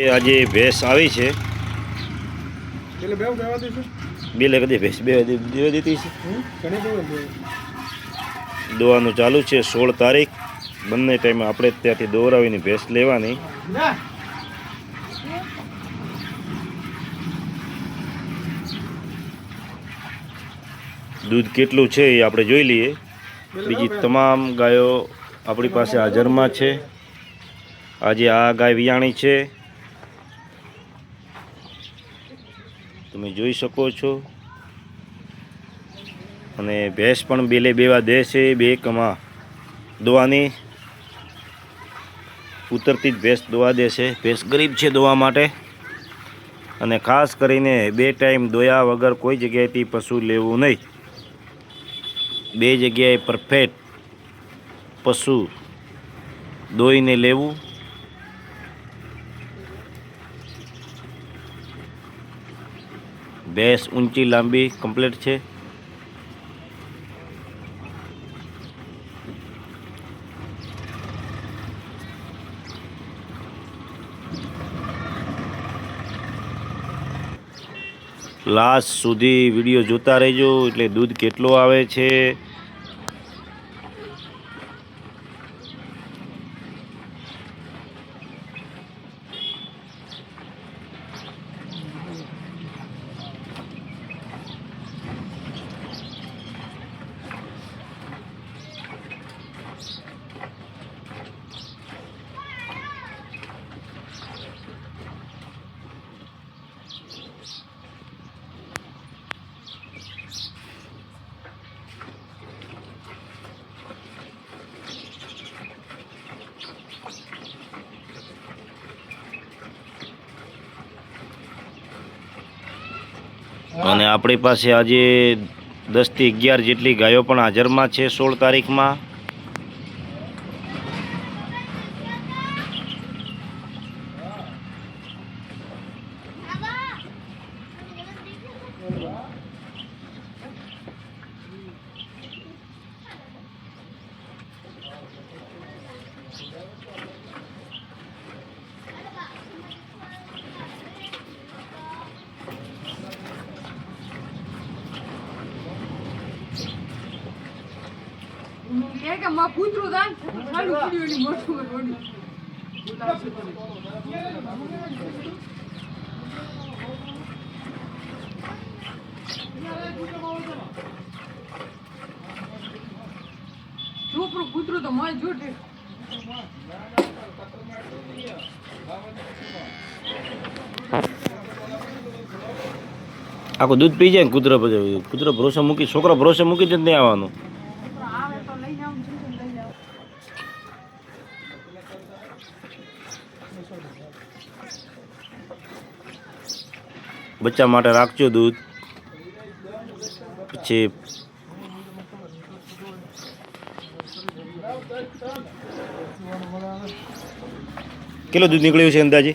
આજે ભેંસ આવી છે. બે કહેવા દઈશું. બે લે કદી ભેંસ બે દેવા દીધી છે દોવાનું ચાલુ છે સોળ તારીખ. બંને ટાઈમે આપણે ત્યાંથી દોરાવીને ભેંસ લેવાની. દૂધ કેટલું છે એ આપણે જોઈ લઈએ. બીજી તમામ ગાયો આપણી પાસે હાજરમાં છે. આજે આ ગાય વિયાણી છે. તમે જોઈ શકો છો. અને ભેંસ પણ બેલે બેવા દે છે બે કમા દોવાની. ઉતરતી જ ભેંસ દોવા દે છે. ભેંસ ગરીબ છે દોવા માટે. અને ખાસ કરીને બે ટાઈમ દોયા વગર કોઈ જગ્યાએથી પશુ લેવું નહીં. બે જગ્યાએ પરફેક્ટ પશુ દોઈને લેવું. ભેંસ ઊંચી, લાંબી કમ્પ્લીટ છે. લાસ્ટ સુધી વીડિયો જોતા રહેજો, એટલે દૂધ કેટલું આવે છે? અને આપણી પાસે આજે દસથી અગિયાર જેટલી ગાયો પણ હાજરમાં છે સોળ તારીખમાં. છોકરું કૂતરું તો મારે જોટે આખું દૂધ પી જાય કૂતરો કૂતરો ભરોસે મૂકી, છોકરો ભરોસે મૂકી જ નહીં આવવાનું આવે તો લઈને આવું છું લઈ જાવ બચ્ચા માટે રાખજો દૂધ. પછી કેટલું દૂધ નીકળ્યું છે અંદાજે?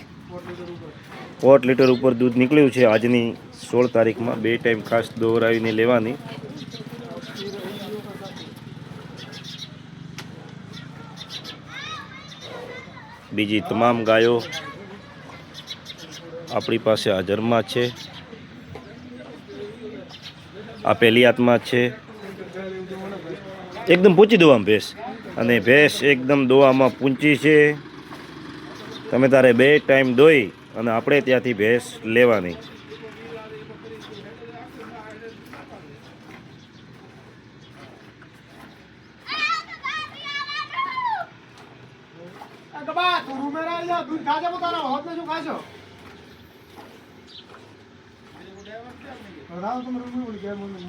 પોટ લીટર ઉપર દૂધ નીકળ્યું છે આજની સોળ તારીખમાં. બે ટાઈમ ખાસ દોહરાવીને લેવાની. બીજી તમામ ગાયો આપણી પાસે હાજરમાં છે. આ પહેલી આત્મા છે. એકદમ પૂંચી દોવામાં ભેંસ. અને ભેંસ એકદમ દોવામાં પૂંચી છે. તમે તારે બે ટાઈમ દોઈ અને આપણે ત્યાંથી ભેંસ લેવાની. ખાજે પોતાનો હોત ને શું ખાશો? ഒരാൾക്ക് മൃഗങ്ങൾ വിളിക്കാൻ മൂന്ന്